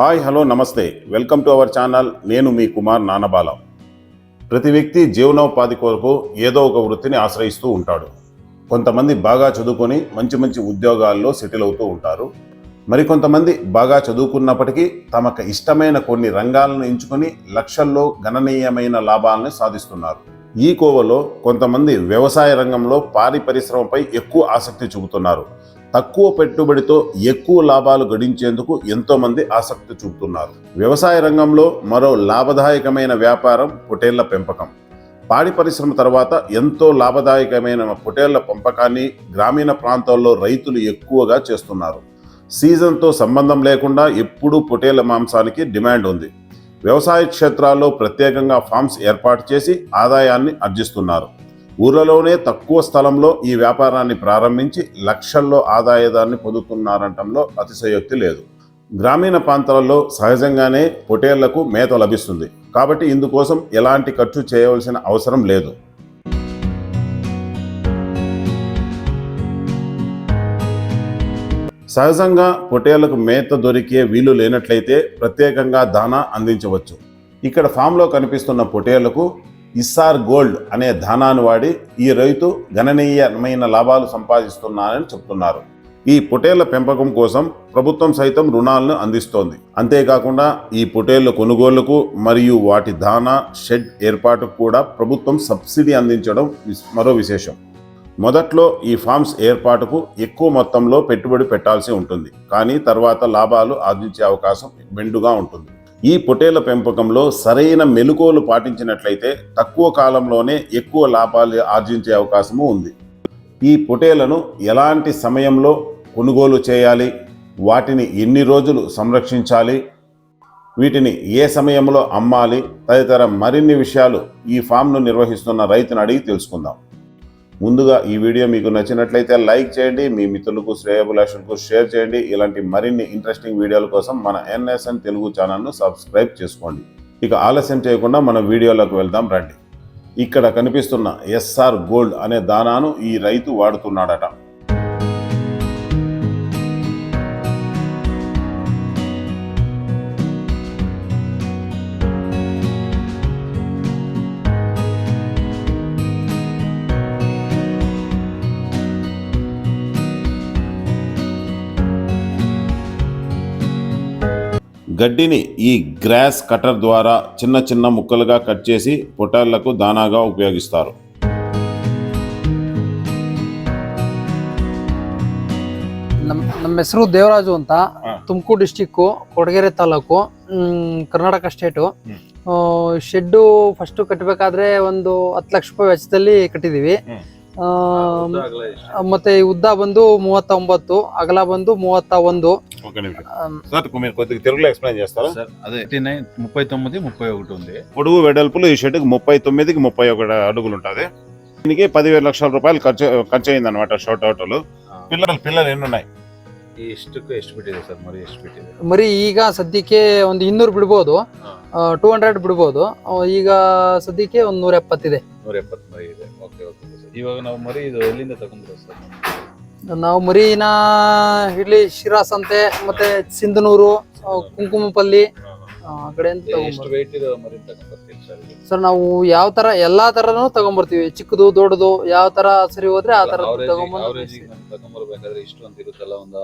Hi hello namaste. Welcome to our channel. నేను మీ కుమార్ నానబాల. ప్రతి వ్యక్తి జీవనోపాధి కొరకు ఏదో ఒక వృత్తిని ఆశ్రయిస్తూ ఉంటాడు. కొంతమంది బాగా చదువుకొని మంచి మంచి ఉద్యోగాల్లో సెటిల్ అవుతూ ఉంటారు. మరికొంతమంది బాగా చదువుకున్నప్పటికీ తమకు ఇష్టమైన కొన్ని రంగాలను ఎంచుకొని లక్షల్లో గణనీయమైన లాభాలను సాధిస్తున్నారు. ఈ కోవలో కొంతమంది వ్యవసాయ రంగంలో పాడి పరిశ్రమపై ఎక్కువ ఆసక్తి చూపుతున్నారు. తక్కువ పెట్టుబడితో ఎక్కువ లాభాలు గడించేందుకు ఎంతోమంది ఆసక్తి చూపుతున్నారు. వ్యవసాయ రంగంలో మరో లాభదాయకమైన వ్యాపారం పొటేళ్ళ పెంపకం. పాడి పరిశ్రమ తర్వాత ఎంతో లాభదాయకమైన పొటేళ్ళ పెంపకాన్ని గ్రామీణ ప్రాంతాల్లో రైతులు ఎక్కువగా చేస్తున్నారు. సీజన్తో సంబంధం లేకుండా ఎప్పుడూ పొటేళ్ళ మాంసానికి డిమాండ్ ఉంది. వ్యవసాయ క్షేత్రాల్లో ప్రత్యేకంగా ఫార్మ్స్ ఏర్పాటు చేసి ఆదాయాన్ని ఆర్జిస్తున్నారు. ఊర్లలోనే తక్కువ స్థలంలో ఈ వ్యాపారాన్ని ప్రారంభించి లక్షల్లో ఆదాయదాన్ని పొందుతున్నారంటంలో అతిశయోక్తి లేదు. గ్రామీణ ప్రాంతాలలో సహజంగానే పొటేళ్ళకు మేత లభిస్తుంది. కాబట్టి ఇందుకోసం ఎలాంటి ఖర్చు చేయవలసిన అవసరం లేదు. సహజంగా పొటేళ్ళకు మేత దొరికే వీలు లేనట్లయితే ప్రత్యేకంగా దానా అందించవచ్చు. ఇక్కడ ఫామ్లో కనిపిస్తున్న పొటేళ్ళకు ఇస్సార్ గోల్డ్ అనే ధానాన్ని వాడి ఈ రైతు గణనీయమైన లాభాలు సంపాదిస్తున్నారని చెప్తున్నారు. ఈ పొటేళ్ళ పెంపకం కోసం ప్రభుత్వం సైతం రుణాలను అందిస్తోంది. అంతేకాకుండా ఈ పొటేళ్ళ కొనుగోలుకు మరియు వాటి దానా షెడ్ ఏర్పాటుకు కూడా ప్రభుత్వం సబ్సిడీ అందించడం మరో విశేషం. మొదట్లో ఈ ఫార్మ్స్ ఏర్పాటుకు ఎక్కువ మొత్తంలో పెట్టుబడి పెట్టాల్సి ఉంటుంది. కానీ తర్వాత లాభాలు ఆర్జించే అవకాశం మెండుగా ఉంటుంది. ఈ పొటేల పెంపకంలో సరైన మెలుకోలు పాటించినట్లయితే తక్కువ కాలంలోనే ఎక్కువ లాభాలు ఆర్జించే అవకాశము ఉంది. ఈ పొటేలను ఎలాంటి సమయంలో కొనుగోలు చేయాలి? వాటిని ఎన్ని రోజులు సంరక్షించాలి? వీటిని ఏ సమయంలో అమ్మాలి? తదితర మరిన్ని విషయాలు ఈ ఫామ్ను నిర్వహిస్తున్న రైతును అడిగి తెలుసుకుందాం. ముందుగా ఈ వీడియో మీకు నచ్చినట్లయితే లైక్ చేయండి మీ మిత్రులకు శ్రేయభిలాషులకు షేర్ చేయండి. ఇలాంటి మరిన్ని ఇంట్రెస్టింగ్ వీడియోల కోసం మన ఎన్ఎస్ఎన్ తెలుగు ఛానల్ను సబ్స్క్రైబ్ చేసుకోండి. ఇక ఆలస్యం చేయకుండా మన వీడియోలోకి వెళ్దాం రండి. ఇక్కడ కనిపిస్తున్న ఎస్ఆర్ గోల్డ్ అనే దానాను ఈ రైతు వాడుతున్నాడట. గడ్డిని ఈ గ్రాస్ కటర్ ద్వారా చిన్న చిన్న ముక్కలుగా కట్ చేసి పొటాళ్లకు దానాగా ఉపయోగిస్తారు ನಮ್ಮ ನಮ್ಮ ಹೆಸರು ದೇವರಾಜು ಅಂತ ಹಾ. ತುಮಕೂರು ಡಿಸ್ಟಿಕ್ಕು ಕೊಡಗೆರೆ ತಾಲೂಕು ಮ್, ಕರ್ನಾಟಕ ಸ್ಟೇಟು ಹ್ಮ್. ಶೆಡ್ಡು ಫಸ್ಟ್ ಕಟ್ಟಬೇಕಾದ್ರೆ ಒಂದು ಹತ್ತು ಲಕ್ಷ ರೂಪಾಯಿ ವೆಚ್ಚದಲ್ಲಿ ಕಟ್ಟಿದೀವಿ ಹ್ಮ್. ಆ, ಮತ್ತೆ ಈ ಉದ್ದ ಬಂದು ಮೂವತ್ತೊಂಬತ್ತು ಅಗಲ ಬಂದು ಮೂವತ್ತ ಒಂದು ఒక నిమిషం ఆమ్, సార్ మీరు కొద్దిగా తెలుగులో ఎక్స్ప్లెయిన్ చేస్తారా సార్ అదే ఎయిటీ నైన్ ముప్పై తొమ్మిది ముప్పై ఒకటి ఉంది పొడుగు వెడల్పులు ఈ షెడ్కి ముప్పై తొమ్మిదికి ముప్పై ఒకటి అడుగులు ఉంటుంది దీనికి పదివేల లక్షల రూపాయలు ఖర్చు ఖర్చు అయింది అనమాట షార్ట్ అవుట్లు పిల్లలు పిల్లలు ఎన్ని ఉన్నాయి ಎಷ್ಟಕ್ಕೂ ಎಷ್ಟು ಬಿಟ್ಟಿದೆ ಸರ್ ಮರಿ ಎಷ್ಟು ಬಿಟ್ಟಿದೆ ಮರಿ ಈಗ ಸದ್ಯಕ್ಕೆ ಒಂದು ಇನ್ನೂರು ಬಿಡ್ಬೋದು ಟೂ ಹಂಡ್ರೆಡ್ ಬಿಡ್ಬೋದು ಆ, ಈಗ ಸದ್ಯಕ್ಕೆ ಒಂದು ನೂರ ಎಪ್ಪತ್ತಿದೆ ನೂರ ಎಪ್ಪತ್ತು ಮರಿ ಇದೆ ಓಕೆ ಓಕೆ ಸರ್. ಇವಾಗ ನಾವು ಮರಿ ಇದು ಎಲ್ಲಿಂದ ತಗೊಂಡ್ರೆ ಸರ್ ನಾವು? ಮರಿನ ಇಲ್ಲಿ ಶಿರಾಸಂತೆ ಮತ್ತೆ ಸಿಂಧನೂರು ಕುಂಕುಮಪಲ್ಲಿ ಆ ಕಡೆಯಿಂದ ಎಷ್ಟು ತಗೊಂಡ್ಬರ್ತೀವಿ. ವೆಯ್ಟ್ ಇರೋ ಮರಿ ತಗೊಂಡ್ಬರ್ತೀವಿ ಸರ್ ಇದು? ಸರ್ ನಾವು ಯಾವ ತರ ಎಲ್ಲಾ ತರನು ತಗೊಂಡ್ಬರ್ತೀವಿ. ಚಿಕ್ಕದು ದೊಡ್ಡದು ಯಾವ ತರ ಸರಿ ಹೋದ್ರೆ ಆ ತರ Average- ತಗೊಂಡ್ಬಂದು average ಗೆ ನಮ್ಗೆ ತಗೊಂಡ್ಬರ್ಬೇಕಾದ್ರೆ ಇಷ್ಟು ಅಂತ ಇರುತ್ತಲ್ಲ ಒಂದು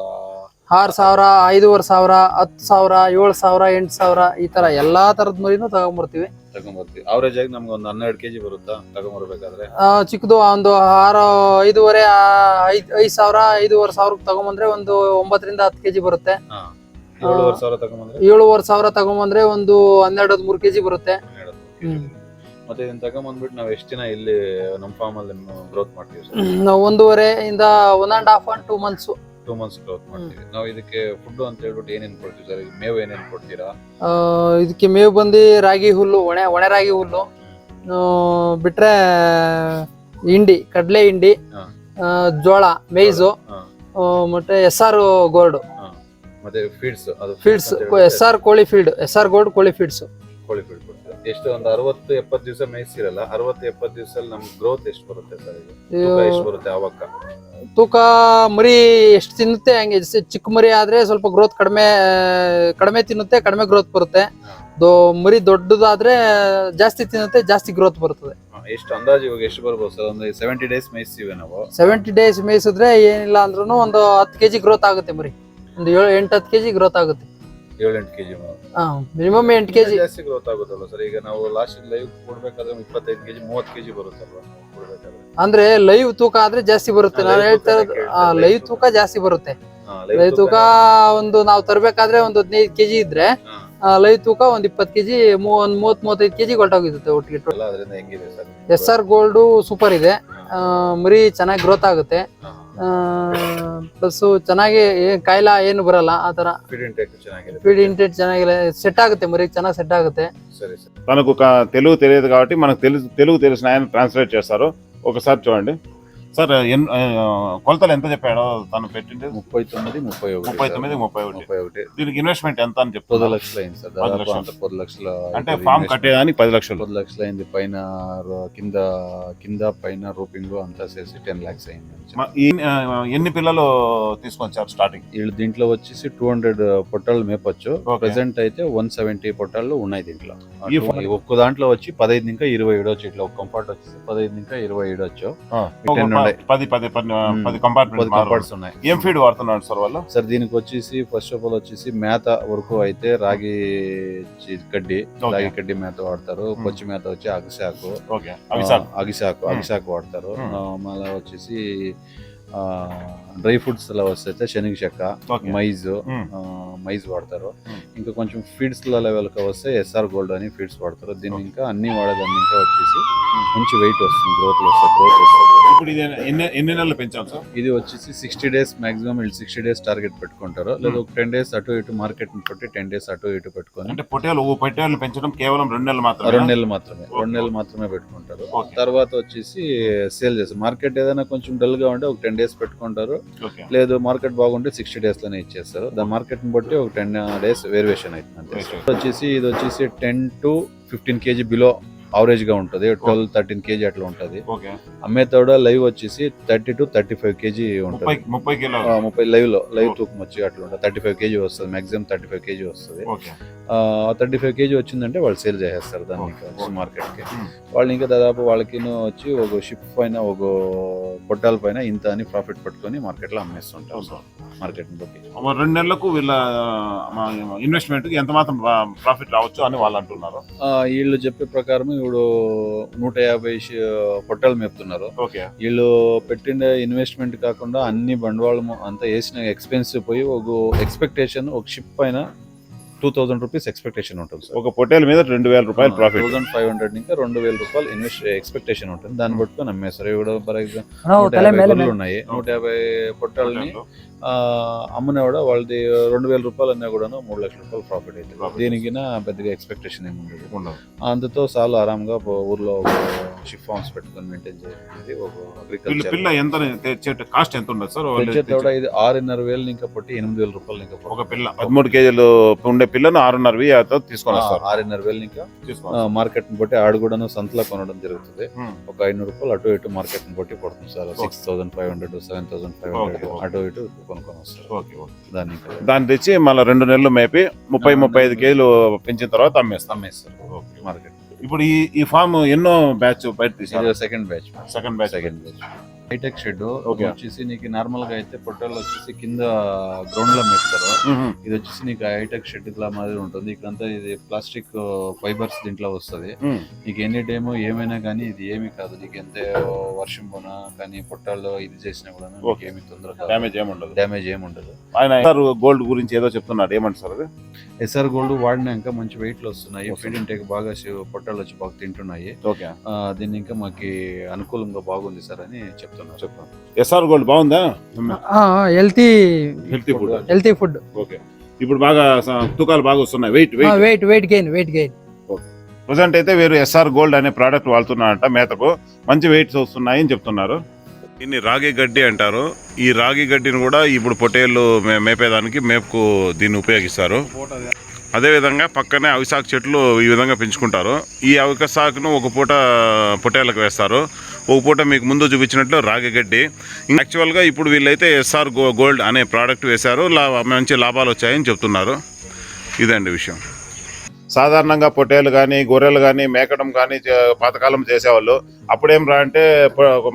ಆರ್ ಸಾವಿರ ಐದೂವರೆ ಸಾವಿರ ಹತ್ತು ಸಾವಿರ ಏಳು ಸಾವಿರ ಎಂಟು ಸಾವಿರ ಈ ತರ ಎಲ್ಲಾ ತರದ ಮರಿನೂ ತಗೊಂಡ್ಬರ್ತೀವಿ. ತಗೊಂಡ್ಬರ್ತೀವಿ ಅವರೇಜ್ ಆಗಿ ನಮ್ಗೆ ಒಂದು ಹನ್ನೆರಡು ಕೆಜಿ ಬರುತ್ತಾ ತಗೊಂಡ್ಬರ್ಬೇಕಾದ್ರೆ ಆ, ಚಿಕ್ಕದು ಒಂದು ಆರು ಐದೂವರೆ ಆ, ಐದ್ ಐದ್ ಸಾವಿರ ಐದೂವರೆ ಸಾವಿರ ತಗೊಂಬಂದ್ರೆ ಒಂದು ಒಂಬತ್ತರಿಂದ ಹತ್ತು ಕೆಜಿ ಬರುತ್ತೆ. ಹಾ ಏಳುವರೆ ಸಾವಿರ ತಗೊಂಡ್ಬಂದ್ರೆ ಏಳುವರೆ ಸಾವಿರ ತಗೊಂಬಂದ್ರೆ ಒಂದು ಹನ್ನೆರಡು ಹದಿಮೂರು ಕೆಜಿ ಬರುತ್ತೆ. ಹನ್ನೆರಡು ಹ್ಮ್. ಮತ್ತೆ ಇದನ್ನ ತಗೊಂಡ್ಬಂದ್ಬಿಟ್ಟು ನಾವು ಎಷ್ಟು ದಿನ ಇಲ್ಲಿ ನಮ್ಮ ಫಾರ್ಮ್ ಅಲ್ಲಿ ಗ್ರೋತ್ ಮಾಡ್ತೀವಿ ಸರ್? ನಾವು ಒಂದೂವರೆ ಇಂದ one and half and two months two months growth ಮಾಡ್ತೀವಿ. ನಾವು ಇದಕ್ಕೆ ಫುಡ್ ಅಂತ ಹೇಳ್ಬಿಟ್ಟು ಏನೇನ್ ಕೊಡ್ತೀವಿ ಸರ್? ಮೇವು ಏನೇನ್ ಕೊಡ್ತೀರಾ? ಇದಕ್ಕೆ ಮೇವು ಬಂದು ರಾಗಿ ಹುಲ್ಲು ಒಣೆ ಒಣ ರಾಗಿ ಹುಲ್ಲು ಬಿಟ್ರೆ ಹಿಂಡಿ ಕಡಲೆ ಹಿಂಡಿ ಜೋಳ ಮೇಯ್ಸು. ಮತ್ತೆ ಎಸ್ ಆರ್ ಗೋಲ್ಡ್ ಮತ್ತೆ ಫೀಡ್ಸ್ ಅದು ಫೀಡ್ಸ್ ಎಸ್ ಆರ್ ಕೋಳಿ ಫೀಲ್ಡ್ ಎಸ್ ಆರ್ ಗೋಲ್ಡ್ ಕೋಳಿ ಫೀಡ್ಸ್ ಕೋಳಿ ಕೊಡ್ತೀರಾ ಎಷ್ಟು ಒಂದು ಅರವತ್ತು ಎಪ್ಪತ್ತು ದಿವಸ ಮೇಯಿಸಿರಲ್ಲ ಅರವತ್ತು ಎಪ್ಪತ್ತು ದಿವಸದಲ್ಲಿ ನಮ್ಗೆ ಗ್ರೋತ್ ಎಷ್ಟು ಬರುತ್ತೆ ಸರ್ ಇದು? ಇದು ತೂಕ ಎಷ್ಟು ಬರುತ್ತೆ ಅವಾಗ ತೂಕ ಮರಿ ಎಷ್ಟು ತಿನ್ನುತ್ತೆ ಹಂಗೆ ಸಿ- ಚಿಕ್ಕ ಮರಿ ಆದ್ರೆ ಸ್ವಲ್ಪ ಗ್ರೋತ್ ಕಡಿಮೆ ಕಡಿಮೆ ತಿನ್ನುತ್ತೆ ಕಡಿಮೆ ಗ್ರೋತ್ ಬರುತ್ತೆ. ದೊ ಮರಿ ದೊಡ್ಡದಾದ್ರೆ ಜಾಸ್ತಿ ತಿನ್ನುತ್ತೆ ಜಾಸ್ತಿ ಗ್ರೋತ್ ಬರ್ತದೆ. ಎಷ್ಟು ಅಂದಾಜು ಇವಾಗ ಎಷ್ಟು ಬರ್ಬೋದು ಸರ್ ಒಂದು ಸೆವೆಂಟಿ ಡೇಸ್ ಮೇಯಿಸ್ತೀವಿ ನಾವು. ಸೆವೆಂಟಿ ಡೇಸ್ ಮೇಯಿಸಿದ್ರೆ ಏನಿಲ್ಲ ಅಂದ್ರೂ ಒಂದು ಹತ್ತು ಕೆಜಿ ಗ್ರೋತ್ ಆಗುತ್ತೆ ಮರಿ. ಒಂದು ಏಳು ಎಂಟು ಹತ್ತು ಕೆಜಿ ಗ್ರೋತ್ ಆಗುತ್ತೆ. ಏಳೆಂಟು ಕೆಜಿ ಮಿನಿಮಮ್ ಎಂಟು ಕೆಜಿ ಜಾಸ್ತಿ ಗ್ರೋತ್ ಆಗುತ್ತಲ್ಲ ಸರ್ ಈಗ ನಾವು ಲಾಸ್ಟ್ ಲೈವ್ ಕೊಡ್ಬೇಕಾದ್ರೆ ಇಪ್ಪತ್ತೈದು ಕೆಜಿ ಮೂವತ್ತು ಕೆಜಿ ಬರುತ್ತಲ್ವಾ ಕೊಡ್ಬೇಕಾದ್ರೆ? ಅಂದ್ರೆ ಲೈವ್ ತೂಕ ಆದ್ರೆ ಜಾಸ್ತಿ ಬರುತ್ತೆ. ನಾನು ಹೇಳ್ತಾ ಇರೋದು ಲೈವ್ ತೂಕ. ಜಾಸ್ತಿ ಬರುತ್ತೆ. ಲೈವ್ ತೂಕ ಒಂದು ನಾವು ತರಬೇಕಾದ್ರೆ ಒಂದು ಹದಿನೈದು ಕೆಜಿ ಇದ್ರೆ. ಲೈವ್ ತೂಕ ಒಂದ್ ಇಪ್ಪತ್ತು ಕೆಜಿ ಒಂದ್ ಮೂವತ್ ಮೂವತ್ತೈದು ಕೆಜಿ ಹೊರಟೋಗಿರುತ್ತೆ ಒಟ್ಟಿಗೆ ಎಸ್ ಆರ್ ಗೋಲ್ಡು ಸೂಪರ್ ಇದೆ. ಮರಿ ಚೆನ್ನಾಗಿ ಗ್ರೋತ್ ಆಗುತ್ತೆ. ಬಸ್ಸು ಚೆನ್ನಾಗಿ ಕಾಯಿಲೆ ಏನು ಬರಲ್ಲ ಆ ತರ ಸ್ಪೀಡ್ ಇಂಟೆಂಟ್ ಚೆನ್ನಾಗಿಲ್ಲ ಸೆಟ್ ಆಗುತ್ತೆ ಮರಿ ಚೆನ್ನಾಗಿ ಸೆಟ್ ಆಗುತ್ತೆ మనకు తెలుగు తెలియదు కాబట్టి మనకు తెలుగు తెలుగు తెలిసిన ఆయన ట్రాన్స్లేట్ చేస్తారు ఒకసారి చూడండి సార్ కొలతలు ఎంత చెప్పాడో తను పెట్టింది ముప్పై తొమ్మిది ముప్పై ఒకటి ముప్పై. తొమ్మిది ముప్పై ఒకటి. ముప్పై ఒకటి. దీనికి ఇన్వెస్ట్మెంట్ ఎంత అని పది చెప్తున్నారు లక్షలు అయింది సార్. పది లక్షలు. పది లక్షల అంటే ఫామ్. కట్టేదానికి పది లక్షలు. పది లక్షలు అయింది. పైన కింద కింద పైన రూపింగ్ అంతా చేసి టెన్ లాక్స్ అయింది ఎన్ని పిల్లలు తీసుకొచ్చారు స్టార్టింగ్ వీళ్ళు దీంట్లో వచ్చేసి టూ హండ్రెడ్ పొట్టాలు మేపొచ్చు. ప్రెసెంట్ అయితే వన్ సెవెంటీ పొట్టాలు ఉన్నాయి దీంట్లో. ఒక్క దాంట్లో వచ్చి పదహైదు ఇంకా ఇరవై ఏడొచ్చు ఇట్లా ఒక కంఫర్ట్ వచ్చేసి పదహైదు ఇంకా ఇరవై ఏడొచ్చు టెన్ ప- ఉన్నాయి. పది పది పది మ్మ్. పది పది కంపార్ట్మెంట్ కంఫర్ట్స్ ఉన్నాయి ఏం ఫీడ్ వాడుతున్నాడు సార్ వాళ్ళు సార్ దీనికి వచ్చేసి ఫస్ట్ ఆఫ్ ఆల్ వచ్చేసి మేత వరకు అయితే రాగి Okay. రాగి కడ్డి మేత వాడతారు. కొచ్చి మేత వచ్చి అగసాకు ఆ, అగిసాకు. అగిసాకు వాడతారు. ఆ, మళ్ళా వచ్చేసి డ్రై ఫ్రూట్స్ అలా వస్తే శనగ చెక్క మైజ్ మైజ్ వాడతారు. ఇంకా కొంచెం ఫీడ్స్ లెవెల్కి వస్తే ఎస్ఆర్ గోల్డ్ అని ఫీడ్స్ వాడతారు దీన్ని. ఇంకా అన్ని వాడేదాన్ని ఇంకా వచ్చేసి మంచి వెయిట్ వస్తుంది గ్రోత్ వస్తుంది గ్రోత్ వస్తుంది ఇప్పుడు ఇది ఎన్ని ఎన్ని నెలలు పెంచాం సార్? ఇది వచ్చేసి సిక్స్టీ డేస్ మాక్సిమం వీళ్ళు సిక్స్టీ డేస్ టార్గెట్ పెట్టుకుంటారు. లేదా ఒక టెన్ డేస్ అటు ఇటు మార్కెట్ పెట్టి టెన్ డేస్ అటు ఇటు పెట్టుకొని అంటే పొట్టేలు ఓ పొట్టేలు పెంచడం కేవలం రెండు నెలలు రెండు మాత్రమే నెలలు మాత్రమే. రెండు నెలలు మాత్రమే పెట్టుకుంటారు. తర్వాత వచ్చేసి సేల్ చేస్తారు. మార్కెట్ ఏదైనా కొంచెం డల్గా ఉంటే ఒక టెన్ డేస్ పెట్టుకుంటారు. లేదు మార్కెట్ బాగుంటే సిక్స్టీ డేస్లోనే ఇచ్చేస్తారు. దాని మార్కెట్ని బట్టి ఒక టెన్ డేస్ వేరియేషన్ అవుతుంది. వచ్చేసి ఇది వచ్చేసి ten to fifteen KG below గా ఉంటుంది. ట్వెల్వ్ థర్టీన్ కేజీ అట్లా ఉంటుంది. అమ్మే తోడ లైవ్ వచ్చేసి thirty to thirty five KG ఉంటుంది. ముప్పై లైవ్లో లైవ్. తూకం వచ్చి అట్లా ఉంటుంది. థర్టీ ఫైవ్ కేజీ వస్తుంది. మాక్సిమం థర్టీ ఫైవ్ కేజీ వస్తుంది థర్టీ ఫైవ్ కేజీ వచ్చిందంటే వాళ్ళు సేల్ చేసేస్తారు దాన్ని ఓకే. ఇంకా మార్కెట్కి. Hmm. వాళ్ళు ఇంకా దాదాపు వాళ్ళకి వచ్చి ఒక షిప్ పైన ఒక పొట్టాల పైన ఇంత అని ప్రాఫిట్ పట్టుకొని మార్కెట్లో అమ్మేస్తుంటారు ఓకే. మార్కెట్ రెండు నెలలకు వీళ్ళ ఇన్వెస్ట్మెంట్ ఎంత మాత్రం ప్రాఫిట్ రావచ్చు అని వాళ్ళు అంటున్నారు? వీళ్ళు చెప్పే ప్రకారం ఇప్పుడు నూట యాభై పొట్టాలు మేపుతున్నారు. ఓకే. వీళ్ళు పెట్టిన ఇన్వెస్ట్మెంట్ కాకుండా అన్ని బండవాళం అంతా వేసిన ఎక్స్పెన్సివ్ పోయి ఒక ఎక్స్పెక్టేషన్ ఒక షిప్ పైన టూ థౌసండ్ రూపీస్ ఎక్స్పెక్టేషన్ ఉంటుంది ఒక పొటేల్ మీద రెండు వేల రూపాయలు ప్రాఫిట్ థౌసండ్ ఫైవ్ హండ్రెడ్ ఇంకా రెండు వేల రూపాయలు ఇన్వెస్ట్ ఎక్స్పెక్టేషన్ ఉంటుంది. దాన్ని పట్టుకొని అమ్మేస్తారు. ఇప్పుడు ఫర్ ఎగ్జాంపుల్ ఉన్నాయి. నూట యాభై పొట్టాలని అమ్మిన కూడా వాళ్ళది రెండు వేల రూపాయలు అన్నా కూడా మూడు లక్షల రూపాయలు ప్రాఫిట్ అవుతుంది. దీనికి పెద్దగా ఎక్స్పెక్టేషన్ ఏమి ఉండదు. అందుతో చాలా ఆరాంగా ఊర్లో ఫార్మ్స్ పెట్టుకొని మెయింటైన్ చేసేది ఒక అగ్రికల్చర్ పిల్ల ఎంత తెచ్చే కాస్ట్ ఎంత ఉండదు సార్? కూడా ఇది ఆరున్నర వేలు ఇంకా పొట్టి ఎనిమిది వేల రూపాయలు ఇంకా. ఒక పిల్ల. పదమూడు కేజీలు ఉండే పిల్లను ఆరున్నర వెయ్యితో తీసుకొని వస్తారు. ఆరున్నర వేలు ఇంకా మార్కెట్ని బట్టి ఆడు కూడాను సంతలో కొనడం జరుగుతుంది. ఒక ఐనూరు రూపాయలు అటు ఇటు మార్కెట్ని బట్టి పడుతుంది sir. Six thousand five hundred seven thousand five hundred. అటు ఇటు కొనుక్కొని వస్తారు. దాన్ని దాన్ని తెచ్చి మళ్ళీ రెండు నెలలు మేపి ముప్పై ముప్పై ఐదు కేజీలు పెంచిన తర్వాత అమ్మేస్తాం అమ్మేస్తారు. మార్కెట్ ఇప్పుడు ఈ ఈ ఫామ్ ఎన్నో బ్యాచ్ బయట తీసారు ఇది second batch second batch second batch hi-tech shed Okay. వచ్చేసి నీకు నార్మల్గా అయితే పొట్టలు వచ్చేసి కింద గ్రౌండ్లో మెడతారు ఇది వచ్చేసి నీకు హైటెక్ షెడ్ ఇట్లా మాదిరి ఉంటుంది. ఇక్కడంతా ఇది ప్లాస్టిక్ ఫైబర్స్ దీంట్లో వస్తుంది. నీకు ఎనీ టైమ్ ఏమైనా కానీ ఇది ఏమి కాదు. నీకు ఎంత వర్షం పోనా కానీ పొట్టాల్లో ఇది చేసినా కూడా నీకు. ఏమి తొందర డ్యామేజ్ ఏముండదు డ్యామేజ్ ఏమి ఉండదు. ఆయన గోల్డ్ గురించి ఏదో చెప్తున్నాడు. ఏమంటారు సార్ ఎస్ఆర్ గోల్డ్ వాడినాక మంచి వెయిట్లు వస్తున్నాయి. ఫీడ్ ఇంటేక్ బాగా పొట్టాలు వచ్చి బాగా తింటున్నాయి. ఓకే. దీన్ని ఇంకా మాకు అనుకూలంగా బాగుంది సార్ అని చెప్తున్నారు. చెప్తాను ఎస్ఆర్ గోల్డ్ బాగుందా? Healthy healthy food healthy food okay. ఇప్పుడు బాగా తూకాలు బాగా వస్తున్నాయి. Weight weight weight weight gain weight gain present అయితే వీరు ఎస్ఆర్ గోల్డ్ అనే ప్రోడక్ట్ వాడుతున్నారంట మేతకు. మంచి వెయిట్స్ వస్తున్నాయి అని చెప్తున్నారు. దీన్ని రాగి గడ్డి అంటారు. ఈ రాగి గడ్డిని కూడా ఇప్పుడు పొటేళ్ళు మే- మేపేదానికి మేపుకు దీన్ని ఉపయోగిస్తారు. అదేవిధంగా పక్కనే అవిసాకు చెట్లు ఈ విధంగా పెంచుకుంటారు. ఈ అవిసాకును ఒక పూట పొటేళ్ళకు వేస్తారు. ఒక పూట మీకు ముందు చూపించినట్లు రాగి గడ్డి. యాక్చువల్గా ఇప్పుడు వీళ్ళైతే ఎస్ఆర్ గో గోల్డ్ అనే ప్రోడక్ట్ వేశారు. లా మంచి లాభాలు వచ్చాయని చెప్తున్నారు. ఇదండి విషయం. సాధారణంగా పొట్టేలు కానీ గొర్రెలు కానీ మేకడం కానీ పాతకాలం చేసేవాళ్ళు. అప్పుడేం రా అంటే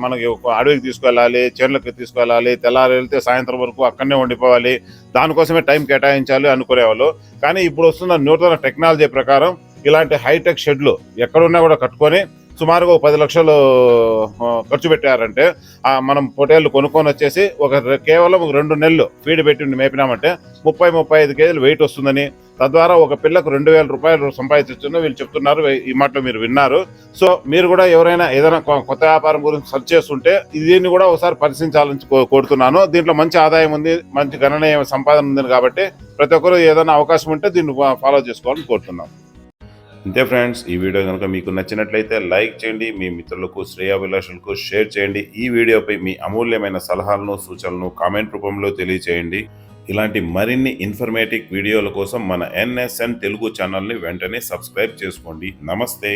మనకి అడవికి తీసుకెళ్ళాలి చేనులకు తీసుకెళ్ళాలి తెల్లారి వెళ్తే సాయంత్రం వరకు అక్కడనే ఉండిపోవాలి. దానికోసమే టైం కేటాయించాలి అనుకునేవాళ్ళు. కానీ ఇప్పుడు వస్తున్న నూతన టెక్నాలజీ ప్రకారం ఇలాంటి హైటెక్ షెడ్లు ఎక్కడున్నా కూడా కట్టుకొని సుమారుగా ఒక పది లక్షలు ఖర్చు పెట్టారంటే మనం పొటేళ్ళు కొనుక్కొని వచ్చేసి ఒక కేవలం ఒక రెండు నెలలు ఫీడ్ పెట్టి మేపినామంటే ముప్పై ముప్పై ఐదు కేజీలు వెయిట్ వస్తుందని తద్వారా ఒక పిల్లకు రెండు వేల రూపాయలు సంపాదించొచ్చని వీళ్ళు చెప్తున్నారు. ఈ మాటలు మీరు విన్నారు. సో మీరు కూడా ఎవరైనా ఏదైనా కొత్త వ్యాపారం గురించి సెర్చ్ చేస్తుంటే దీన్ని కూడా ఒకసారి పరిశీలించాలని కో- కోరుతున్నాను. దీంట్లో మంచి ఆదాయం ఉంది మంచి గణనీయ సంపాదన ఉంది కాబట్టి ప్రతి ఒక్కరు ఏదైనా అవకాశం ఉంటే దీన్ని ఫాలో చేసుకోవాలని కోరుతున్నాను అంతే ఫ్రెండ్స్ ఈ వీడియో కనుక మీకు నచ్చినట్లయితే లైక్ చేయండి మీ మిత్రులకు శ్రేయాభిలాషులకు షేర్ చేయండి. ఈ వీడియోపై మీ అమూల్యమైన సలహాలను సూచనలను కామెంట్ రూపంలో తెలియచేయండి. ఇలాంటి మరిన్ని ఇన్ఫర్మేటివ్ వీడియోల కోసం మన ఎన్ఎస్ఎన్ తెలుగు ఛానల్ని వెంటనే సబ్స్క్రైబ్ చేసుకోండి. నమస్తే.